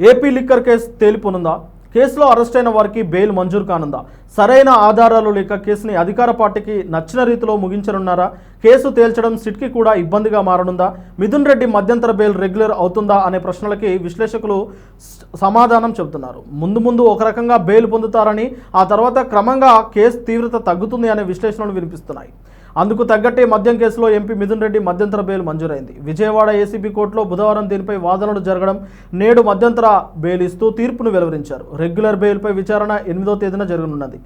AP liquor case తేలిపోనుందా? కేసులో arrest అయిన వారికి బెయిల్ మంజూరు కానుందా? సరైన ఆధారాలు లేక కేసుని అధికార పార్టీకి నచ్చిన రీతిలో ముగించనున్నారా? కేసు తేల్చడం సిట్కి కూడా ఇబ్బందిగా మారనుందా? మిథున్ రెడ్డి మధ్యంతర బెయిల్ రెగ్యులర్ అవుతుందా అనే ప్రశ్నలకి విశ్లేషకులు సమాధానం చెబుతున్నారు. ముందు ముందు ఒక రకంగా బెయిల్ పొందుతారని ఆ తర్వాత క్రమంగా కేసు తీవ్రత తగ్గుతుంది అనే విశ్లేషణలు వినిపిస్తున్నాయి. అందుకు తగ్గట్టే మద్యం కేసులో ఎంపీ మిథున్ రెడ్డి మధ్యంతర బెయిల్ మంజూరైంది. విజయవాడ ఏసీబీ కోర్టులో బుధవారం దీనిపై వాదనలు జరగడం నేడు మధ్యంతర బెయిల్ ఇస్తూ తీర్పును వెలువరించారు. రెగ్యులర్ బెయిల్పై విచారణ ఎనిమిదో తేదీన జరగనున్నది.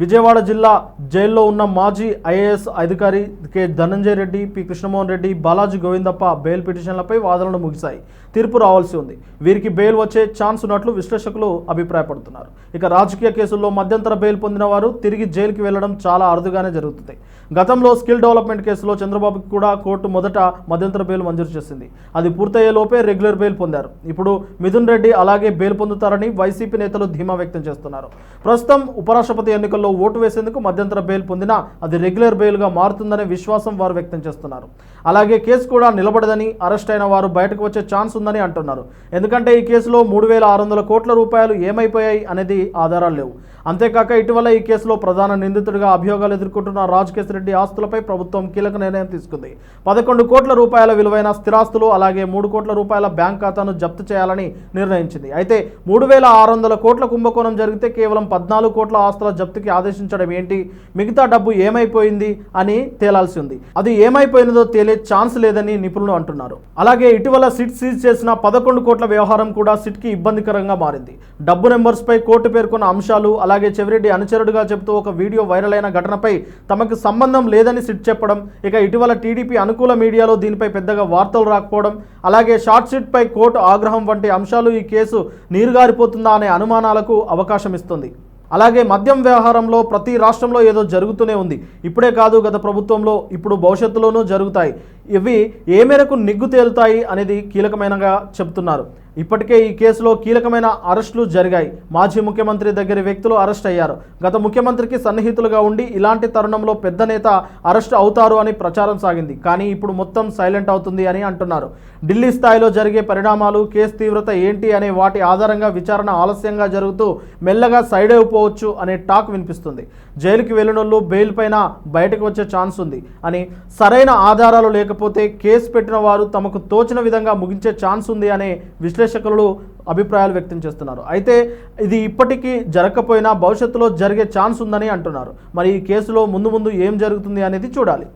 విజయవాడ జిల్లా జైల్లో ఉన్న మాజీ ఐఏఎస్ అధికారి K Dhananjaya Reddy P Krishnamohan Reddy Balaji Govindappa bail పిటిషన్లపై వాదనలు ముగిశాయి. తీర్పు రావాల్సి ఉంది. వీరికి బెయిల్ వచ్చే ఛాన్స్ ఉన్నట్లు విశ్లేషకులు అభిప్రాయపడుతున్నారు. ఇక రాజకీయ కేసుల్లో మధ్యంతర బెయిల్ పొందిన వారు తిరిగి జైలుకి వెళ్ళడం చాలా అరుదుగానే జరుగుతుంది. గతంలో స్కిల్ డెవలప్మెంట్ కేసులో చంద్రబాబుకి కూడా కోర్టు మొదట మధ్యంతర బెయిల్ మంజూరు చేసింది. అది పూర్తయ్యే లోపే రెగ్యులర్ బెయిల్ పొందారు. ఇప్పుడు మిథున్ రెడ్డి అలాగే బెయిల్ పొందుతారని వైసీపీ నేతలు ధీమా వ్యక్తం చేస్తున్నారు. ప్రస్తుతం ఉపరాష్ట్రపతి ఎన్నికల్లో ఓటు వేసేందుకు మధ్యంతర బెయిల్ పొందినా అది రెగ్యులర్ బెయిల్గా మారుతుందనే విశ్వాసం వారు వ్యక్తం చేస్తున్నారు. అలాగే కేసు కూడా నిలబడదని అరెస్ట్ అయిన వారు బయటకు వచ్చే ఛాన్స్ ఉందని అంటున్నారు. ఎందుకంటే ఈ కేసులో మూడు వేల ఆరు వందల కోట్ల రూపాయలు ఏమైపోయాయి అనేది ఆధారాలు లేవు. అంతేకాక ఇటీవల ఈ కేసులో ప్రధాన నిందితుడిగా అభియోగాలు ఎదుర్కొంటున్న రాజకేశ్ రెడ్డి ఆస్తులపై ప్రభుత్వం కీలక నిర్ణయం తీసుకుంది. పదకొండు కోట్ల రూపాయల విలువైన స్థిరాస్తులు అలాగే మూడు కోట్ల రూపాయల బ్యాంక్ ఖాతాను జప్తు చేయాలని నిర్ణయించింది. అయితే మూడు వేల ఆరు వందల కోట్ల కుంభకోణం జరిగితే కేవలం పద్నాలుగు కోట్ల ఆస్తుల జప్తుకి ఆదేశించడం ఏంటి? మిగతా డబ్బు ఏమైపోయింది అని తేలాల్సి ఉంది. అది ఏమైపోయినదో తేలే ఛాన్స్ లేదని నిపుణులు అంటున్నారు. అలాగే ఇటీవల సిట్ సీజ్ చేసిన పదకొండు కోట్ల వ్యవహారం కూడా సిట్కి ఇబ్బందికరంగా మారింది. డబ్బు నెంబర్స్ పై కోర్టు పేర్కొన్న అంశాలు అలాగే చెవిరెడ్డి అనుచరుడుగా చెబుతూ ఒక వీడియో వైరల్ అయిన ఘటనపై తమకు సంబంధం లేదని సిట్ చెప్పడం ఇక ఇటీవల టీడీపీ అనుకూల మీడియాలో దీనిపై పెద్దగా వార్తలు రాకపోవడం అలాగే షార్ట్ షీట్ పై కోర్టు ఆగ్రహం వంటి అంశాలు ఈ కేసు నీరుగారిపోతుందా అనే అనుమానాలకు అవకాశం ఇస్తుంది. అలాగే మద్యం వ్యవహారంలో ప్రతి రాష్ట్రంలో ఏదో జరుగుతూనే ఉంది. ఇప్పుడే కాదు గత ప్రభుత్వంలో ఇప్పుడు భవిష్యత్తులోనూ జరుగుతాయి. ఇవి ఏ మేరకు నిగ్గు తేలుతాయి అనేది కీలకమైనగా చెప్తున్నారు ఇప్పటికే ఈ కేసులో కీలకమైన అరెస్టులు జరిగాయి. మాజీ ముఖ్యమంత్రి దగ్గర వ్యక్తులు అరెస్ట్ అయ్యారు. గత ముఖ్యమంత్రికి సన్నిహితులుగా ఉండి ఇలాంటి తరుణంలో పెద్ద నేత అరెస్ట్ అవుతారు అని ప్రచారం సాగింది. కానీ ఇప్పుడు మొత్తం సైలెంట్ అవుతుంది అని అంటున్నారు. ఢిల్లీ స్థాయిలో జరిగే పరిణామాలు కేసు తీవ్రత ఏంటి అనే వాటి ఆధారంగా విచారణ ఆలస్యంగా జరుగుతూ మెల్లగా సైడ్ అయిపోవచ్చు అనే టాక్ వినిపిస్తుంది. జైలుకి వెళ్ళినోళ్ళు బెయిల్ పైన బయటకు వచ్చే ఛాన్స్ ఉంది అని సరైన ఆధారాలు లేక లేకపోతే కేసు పెట్టిన వారు తమకు తోచిన విధంగా ముగించే ఛాన్స్ ఉంది అనే విశ్లేషకులు అభిప్రాయాలు వ్యక్తం చేస్తున్నారు. అయితే ఇది ఇప్పటికీ జరగకపోయినా భవిష్యత్తులో జరిగే ఛాన్స్ ఉందని అంటున్నారు. మరి ఈ కేసులో ముందు ముందు ఏం జరుగుతుంది అనేది చూడాలి.